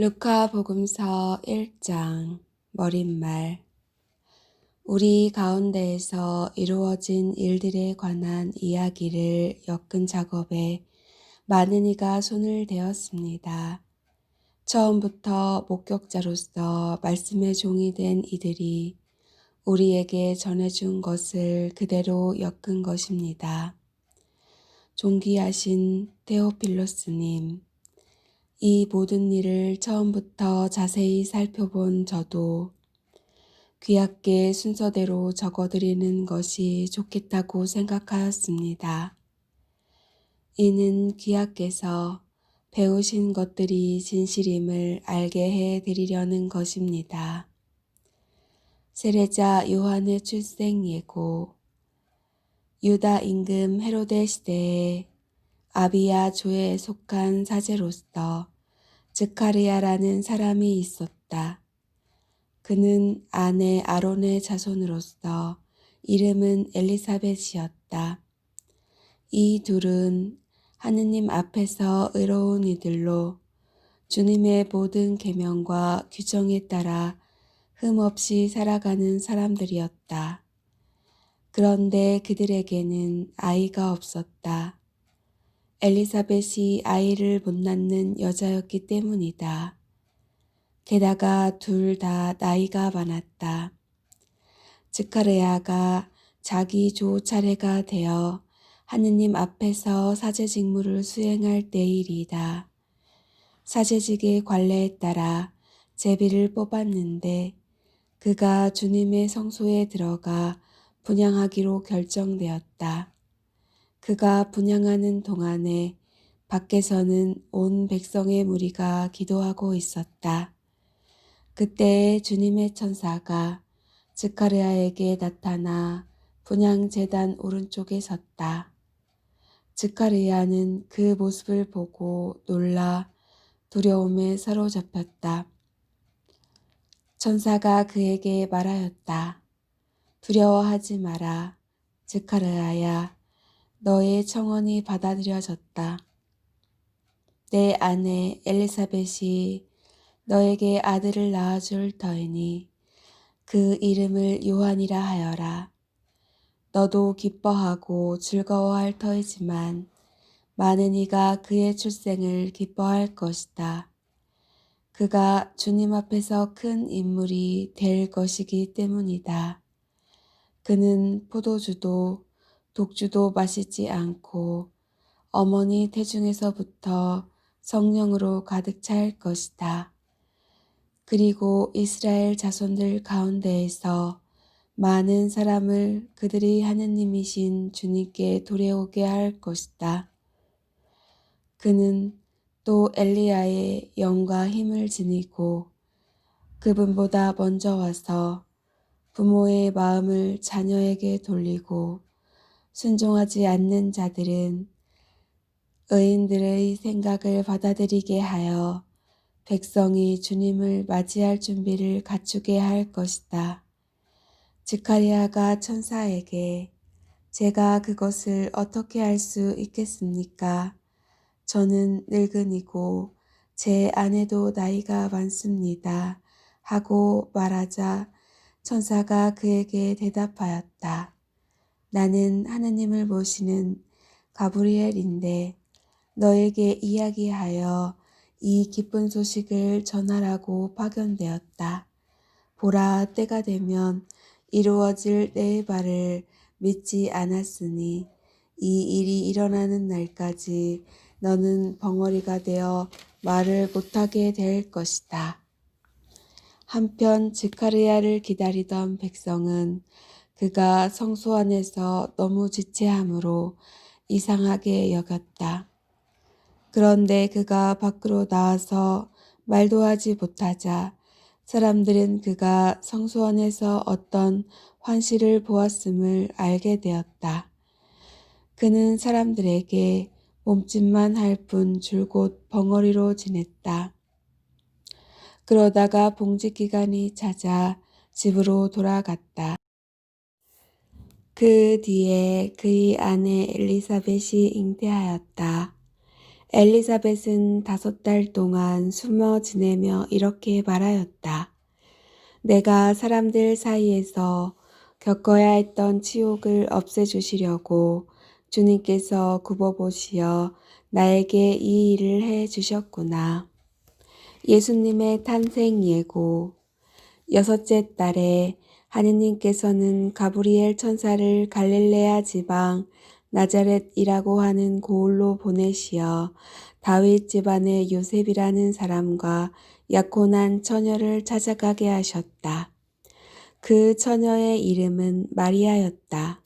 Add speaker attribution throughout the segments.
Speaker 1: 루카 복음서 1장 머릿말 우리 가운데에서 이루어진 일들에 관한 이야기를 엮은 작업에 많은 이가 손을 대었습니다. 처음부터 목격자로서 말씀의 종이 된 이들이 우리에게 전해준 것을 그대로 엮은 것입니다. 존귀하신 테오필로스님, 이 모든 일을 처음부터 자세히 살펴본 저도 귀하게 순서대로 적어드리는 것이 좋겠다고 생각하였습니다. 이는 귀하께서 배우신 것들이 진실임을 알게 해 드리려는 것입니다. 세례자 요한의 출생 예고 유다 임금 헤로데 시대에 아비야 조에 속한 사제로서 즈카리아라는 사람이 있었다. 그는 아내 아론의 자손으로서 이름은 엘리사벳이었다. 이 둘은 하느님 앞에서 의로운 이들로 주님의 모든 계명과 규정에 따라 흠없이 살아가는 사람들이었다. 그런데 그들에게는 아이가 없었다. 엘리사벳이 아이를 못 낳는 여자였기 때문이다. 게다가 둘 다 나이가 많았다. 즈카레아가 자기 조 차례가 되어 하느님 앞에서 사제 직무를 수행할 때일이다. 사제직의 관례에 따라 제비를 뽑았는데 그가 주님의 성소에 들어가 분양하기로 결정되었다. 그가 분양하는 동안에 밖에서는 온 백성의 무리가 기도하고 있었다. 그때 주님의 천사가 즈카르야에게 나타나 분양 재단 오른쪽에 섰다. 즈카르야는 그 모습을 보고 놀라 두려움에 사로잡혔다. 천사가 그에게 말하였다. 두려워하지 마라. 즈카르야야. 너의 청원이 받아들여졌다. 내 아내 엘리사벳이 너에게 아들을 낳아줄 터이니 그 이름을 요한이라 하여라. 너도 기뻐하고 즐거워할 터이지만 많은 이가 그의 출생을 기뻐할 것이다. 그가 주님 앞에서 큰 인물이 될 것이기 때문이다. 그는 포도주도 독주도 마시지 않고 어머니 태중에서부터 성령으로 가득 찰 것이다. 그리고 이스라엘 자손들 가운데에서 많은 사람을 그들이 하느님이신 주님께 도래오게 할 것이다. 그는 또 엘리야의 영과 힘을 지니고 그분보다 먼저 와서 부모의 마음을 자녀에게 돌리고 순종하지 않는 자들은 의인들의 생각을 받아들이게 하여 백성이 주님을 맞이할 준비를 갖추게 할 것이다. 지카리아가 천사에게 제가 그것을 어떻게 할 수 있겠습니까? 저는 늙은이고 제 아내도 나이가 많습니다. 하고 말하자 천사가 그에게 대답하였다. 나는 하느님을 모시는 가브리엘인데 너에게 이야기하여 이 기쁜 소식을 전하라고 파견되었다. 보라 때가 되면 이루어질 내 말을 믿지 않았으니 이 일이 일어나는 날까지 너는 벙어리가 되어 말을 못하게 될 것이다. 한편 지카르야를 기다리던 백성은 그가 성소 안에서 너무 지체함으로 이상하게 여겼다. 그런데 그가 밖으로 나와서 말도 하지 못하자 사람들은 그가 성소 안에서 어떤 환시를 보았음을 알게 되었다. 그는 사람들에게 몸짓만 할 뿐 줄곧 벙어리로 지냈다. 그러다가 봉직 기간이 찾아 집으로 돌아갔다. 그 뒤에 그의 아내 엘리사벳이 잉태하였다. 엘리사벳은 다섯 달 동안 숨어 지내며 이렇게 말하였다. 내가 사람들 사이에서 겪어야 했던 치욕을 없애주시려고 주님께서 굽어보시어 나에게 이 일을 해 주셨구나. 예수님의 탄생 예고. 여섯째 달에 하느님께서는 가브리엘 천사를 갈릴레아 지방 나자렛이라고 하는 고을로 보내시어 다윗 집안의 요셉이라는 사람과 약혼한 처녀를 찾아가게 하셨다. 그 처녀의 이름은 마리아였다.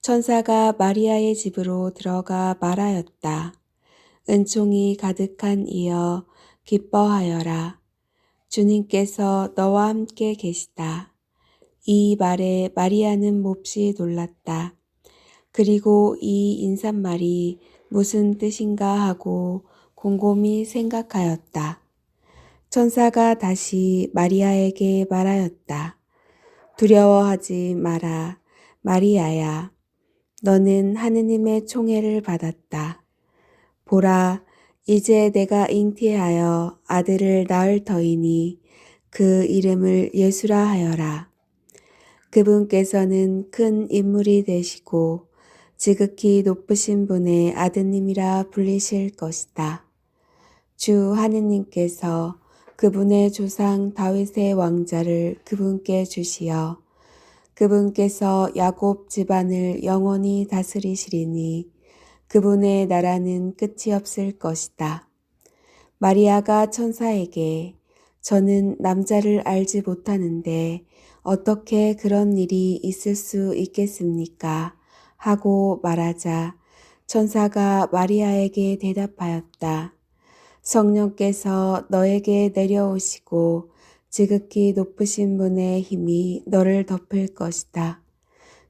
Speaker 1: 천사가 마리아의 집으로 들어가 말하였다. 은총이 가득한 이여 기뻐하여라. 주님께서 너와 함께 계시다. 이 말에 마리아는 몹시 놀랐다. 그리고 이 인사말이 무슨 뜻인가 하고 곰곰이 생각하였다. 천사가 다시 마리아에게 말하였다. 두려워하지 마라. 마리아야. 너는 하느님의 총애를 받았다. 보라, 이제 내가 잉태하여 아들을 낳을 터이니 그 이름을 예수라 하여라. 그분께서는 큰 인물이 되시고 지극히 높으신 분의 아드님이라 불리실 것이다. 주 하느님께서 그분의 조상 다윗의 왕자를 그분께 주시어 그분께서 야곱 집안을 영원히 다스리시리니 그분의 나라는 끝이 없을 것이다. 마리아가 천사에게 저는 남자를 알지 못하는데 어떻게 그런 일이 있을 수 있겠습니까? 하고 말하자 천사가 마리아에게 대답하였다. 성령께서 너에게 내려오시고 지극히 높으신 분의 힘이 너를 덮을 것이다.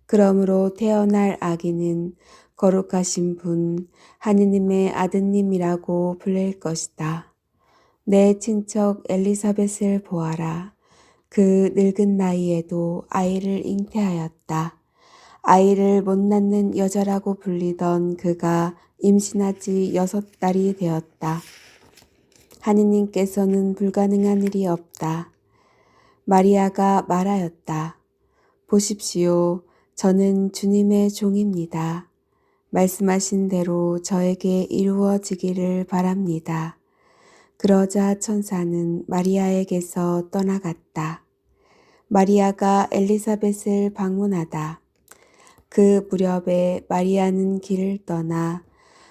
Speaker 1: 그러므로 태어날 아기는 거룩하신 분, 하느님의 아드님이라고 불릴 것이다. 내 친척 엘리사벳을 보아라. 그 늙은 나이에도 아이를 잉태하였다. 아이를 못 낳는 여자라고 불리던 그가 임신하지 여섯 달이 되었다. 하느님께서는 불가능한 일이 없다. 마리아가 말하였다. 보십시오. 저는 주님의 종입니다. 말씀하신 대로 저에게 이루어지기를 바랍니다. 그러자 천사는 마리아에게서 떠나갔다. 마리아가 엘리사벳을 방문하다. 그 무렵에 마리아는 길을 떠나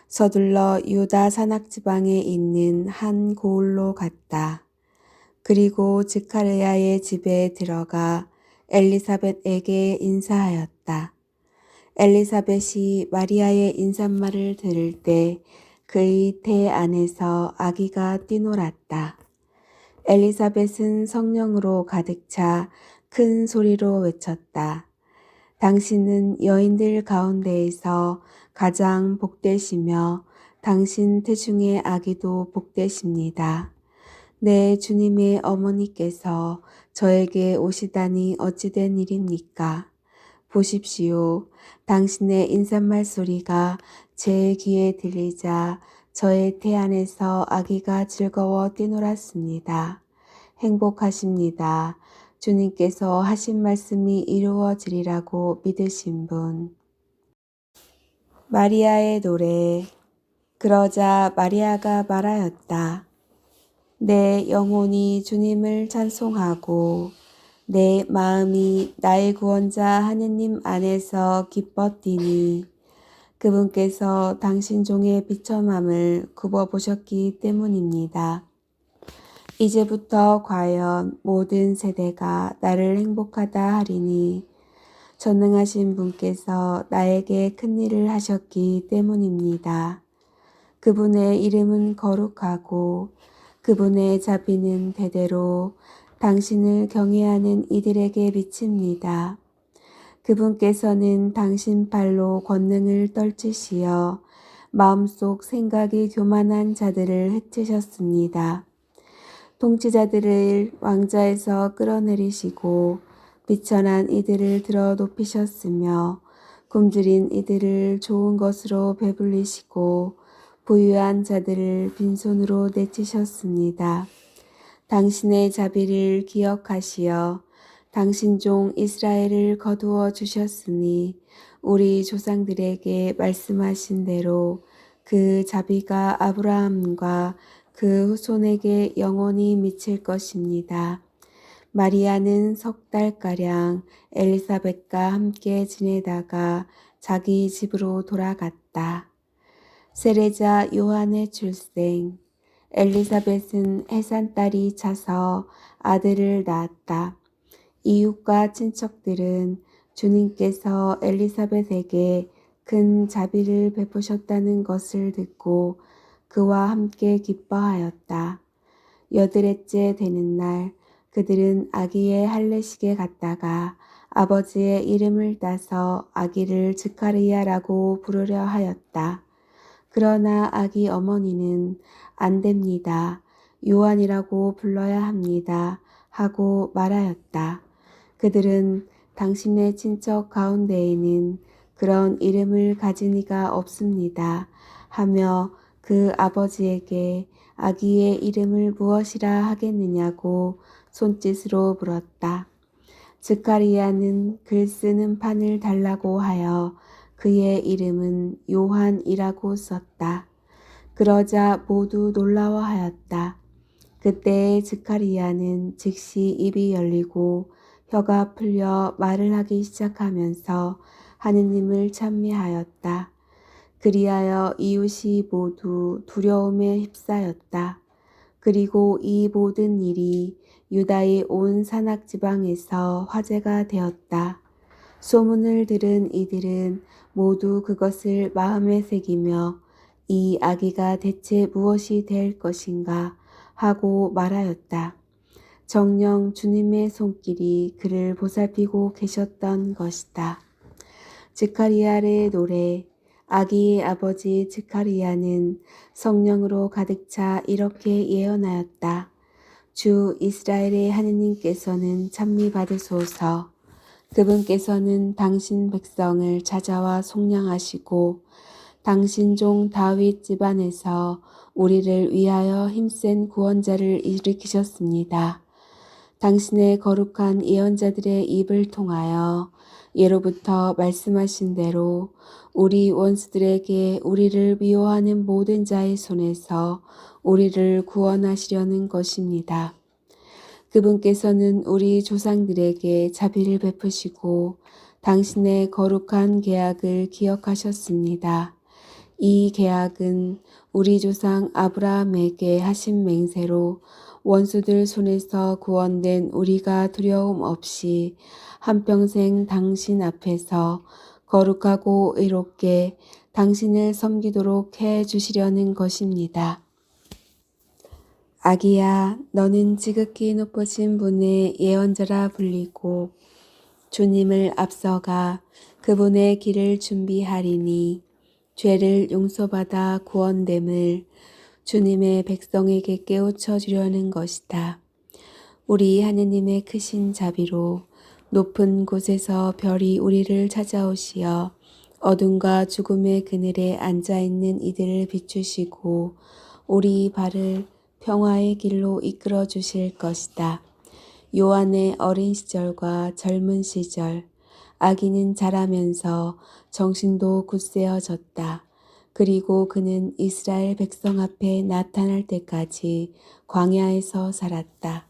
Speaker 1: 서둘러 유다 산악 지방에 있는 한 고을로 갔다. 그리고 지카르야의 집에 들어가 엘리사벳에게 인사하였다. 엘리사벳이 마리아의 인사말을 들을 때 그의 태 안에서 아기가 뛰놀았다. 엘리사벳은 성령으로 가득 차 큰 소리로 외쳤다. 당신은 여인들 가운데에서 가장 복되시며 당신 태중의 아기도 복되십니다. 내 주님의 어머니께서 저에게 오시다니 어찌된 일입니까? 보십시오. 당신의 인사말 소리가 제 귀에 들리자 저의 태 안에서 아기가 즐거워 뛰놀았습니다. 행복하십니다. 주님께서 하신 말씀이 이루어지리라고 믿으신 분. 마리아의 노래. 그러자 마리아가 말하였다. 내 영혼이 주님을 찬송하고 내 마음이 나의 구원자 하느님 안에서 기뻤디니 그분께서 당신 종의 비천함을 굽어보셨기 때문입니다. 이제부터 과연 모든 세대가 나를 행복하다 하리니 전능하신 분께서 나에게 큰 일을 하셨기 때문입니다. 그분의 이름은 거룩하고 그분의 자비는 대대로 당신을 경외하는 이들에게 미칩니다. 그분께서는 당신 발로 권능을 떨치시어 마음속 생각이 교만한 자들을 해치셨습니다. 통치자들을 왕자에서 끌어내리시고 비천한 이들을 들어 높이셨으며 굶주린 이들을 좋은 것으로 배불리시고 부유한 자들을 빈손으로 내치셨습니다. 당신의 자비를 기억하시어 당신 종 이스라엘을 거두어 주셨으니 우리 조상들에게 말씀하신 대로 그 자비가 아브라함과 그 후손에게 영원히 미칠 것입니다. 마리아는 석 달가량 엘리사벳과 함께 지내다가 자기 집으로 돌아갔다. 세례자 요한의 출생 엘리사벳은 해산딸이 차서 아들을 낳았다. 이웃과 친척들은 주님께서 엘리사벳에게 큰 자비를 베푸셨다는 것을 듣고 그와 함께 기뻐하였다. 여드레째 되는 날 그들은 아기의 할례식에 갔다가 아버지의 이름을 따서 아기를 즈카리아라고 부르려 하였다. 그러나 아기 어머니는 안 됩니다. 요한이라고 불러야 합니다. 하고 말하였다. 그들은 당신의 친척 가운데에는 그런 이름을 가진 이가 없습니다. 하며 그 아버지에게 아기의 이름을 무엇이라 하겠느냐고 손짓으로 물었다. 즈카리아는 글 쓰는 판을 달라고 하여 그의 이름은 요한이라고 썼다. 그러자 모두 놀라워하였다. 그때 즈카리아는 즉시 입이 열리고 혀가 풀려 말을 하기 시작하면서 하느님을 찬미하였다. 그리하여 이웃이 모두 두려움에 휩싸였다. 그리고 이 모든 일이 유다의 온 산악 지방에서 화제가 되었다. 소문을 들은 이들은 모두 그것을 마음에 새기며 이 아기가 대체 무엇이 될 것인가 하고 말하였다. 정령 주님의 손길이 그를 보살피고 계셨던 것이다. 즈카리아의 노래 아기의 아버지 즈카리아는 성령으로 가득 차 이렇게 예언하였다. 주 이스라엘의 하느님께서는 찬미 받으소서. 그분께서는 당신 백성을 찾아와 속량하시고 당신 종 다윗 집안에서 우리를 위하여 힘센 구원자를 일으키셨습니다. 당신의 거룩한 예언자들의 입을 통하여 예로부터 말씀하신 대로 우리 원수들에게 우리를 미워하는 모든 자의 손에서 우리를 구원하시려는 것입니다. 그분께서는 우리 조상들에게 자비를 베푸시고 당신의 거룩한 계약을 기억하셨습니다. 이 계약은 우리 조상 아브라함에게 하신 맹세로 원수들 손에서 구원된 우리가 두려움 없이 한평생 당신 앞에서 거룩하고 의롭게 당신을 섬기도록 해 주시려는 것입니다. 아기야, 너는 지극히 높으신 분의 예언자라 불리고 주님을 앞서가 그분의 길을 준비하리니 죄를 용서받아 구원됨을 주님의 백성에게 깨우쳐 주려는 것이다. 우리 하느님의 크신 자비로 높은 곳에서 별이 우리를 찾아오시어 어둠과 죽음의 그늘에 앉아 있는 이들을 비추시고 우리 발을 평화의 길로 이끌어 주실 것이다. 요한의 어린 시절과 젊은 시절, 아기는 자라면서 정신도 굳세어졌다. 그리고 그는 이스라엘 백성 앞에 나타날 때까지 광야에서 살았다.